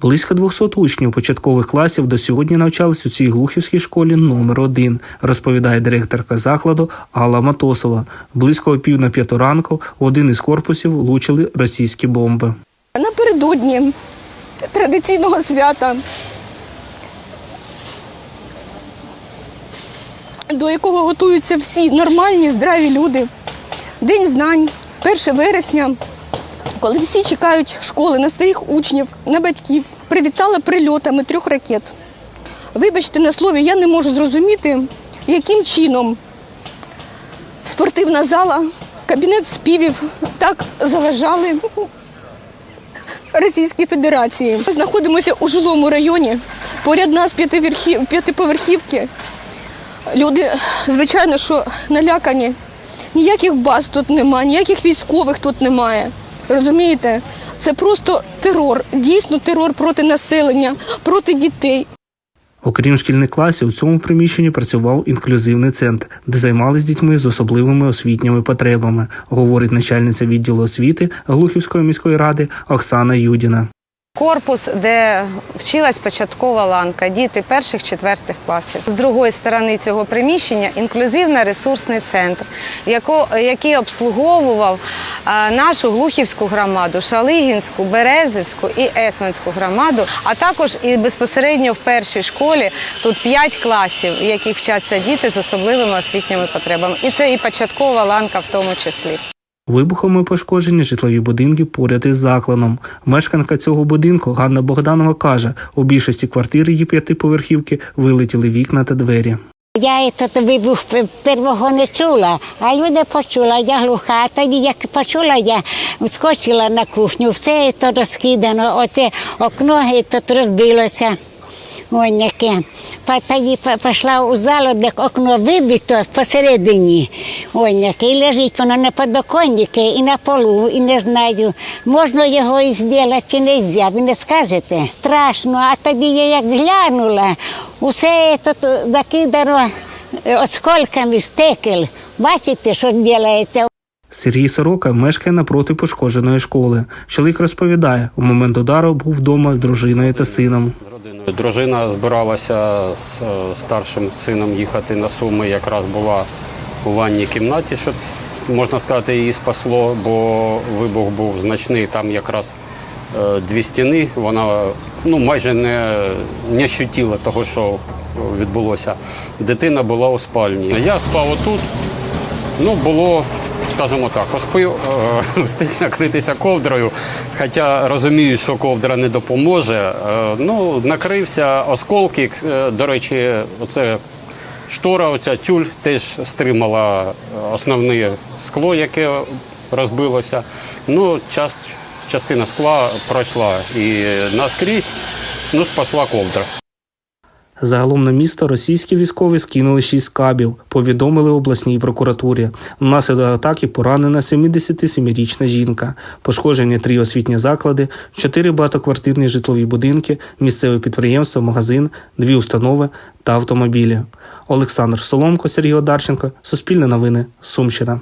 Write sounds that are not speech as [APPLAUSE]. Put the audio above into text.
Близько 200 учнів початкових класів до сьогодні навчались у цій глухівській школі номер 1 розповідає директорка закладу Алла Матосова. Близько пів на п'яту ранку в один із корпусів влучили російські бомби. Напередодні традиційного свята, до якого готуються всі нормальні, здраві люди. День знань, 1 вересня, коли всі чекають школи на своїх учнів, на батьків, привітала прильотами трьох ракет. Вибачте на слові, я не можу зрозуміти, яким чином спортивна зала, кабінет співів так заважали Російській Федерації. Ми знаходимося у жилому районі. Поряд нас п'ятиповерхівки. Люди, звичайно, що налякані. Ніяких баз тут немає, ніяких військових тут немає. Розумієте? Це просто терор, дійсно терор проти населення, проти дітей. Окрім шкільних класів, у цьому приміщенні працював інклюзивний центр, де займалися дітьми з особливими освітніми потребами, говорить начальниця відділу освіти Глухівської міської ради Оксана Юдіна. Корпус, де вчилась початкова ланка, діти перших четвертих класів. З другої сторони цього приміщення інклюзивно-ресурсний центр, який обслуговував нашу глухівську громаду, Шалигінську, Березівську і Есменську громаду, а також і безпосередньо в першій школі тут п'ять класів, в яких вчаться діти з особливими освітніми потребами. І це і початкова ланка в тому числі. Вибухами пошкоджені житлові будинки поряд із закладом. Мешканка цього будинку Ганна Богданова каже, у більшості квартир її п'ятиповерхівки вилетіли вікна та двері. Я тут вибух п- первого не чула, а люди почула, я глуха. Тоді, як почула, я скочила на кухню, все то розкидано, оце окно тут розбилося. Ось яке. Па- пішла у залу, де окно вибито посередині. Яке. І лежить воно на подоконнику і на полу, і не знаю, можна його і зробити чи не можна, ви не скажете. Страшно, а тоді я як глянула, усе тут закидано е, осколками стекел. Бачите, що робиться? Сергій Сорока мешкає напроти пошкодженої школи. Чоловік розповідає, у момент удару був вдома з дружиною та сином. Дружина збиралася з е, старшим сином їхати на Суми, якраз була у ванній кімнаті, що можна сказати, її спасло, бо вибух був значний. Там якраз е, дві стіни. Вона ну, майже не, не ощутила того, що відбулося. Дитина була у спальні. Я спав отут. Ну, було, скажімо так, поспив, е, [LAUGHS] встиг накритися ковдрою, хоча розумію, що ковдра не допоможе. Е, Ну, накрився осколки. Е, До речі, оце штора, оця тюль теж стримала основне скло, яке розбилося. Ну, част, частина скла пройшла і наскрізь ну, спасла ковдра. Загалом на місто російські військові скинули шість кабів, повідомили обласній прокуратурі. Внаслідок атаки поранена 77-річна жінка. Пошкоджені три освітні заклади, чотири багатоквартирні житлові будинки, місцеве підприємство, магазин, дві установи та автомобілі. Олександр Соломко, Сергій Одарченко, Суспільне новини, Сумщина.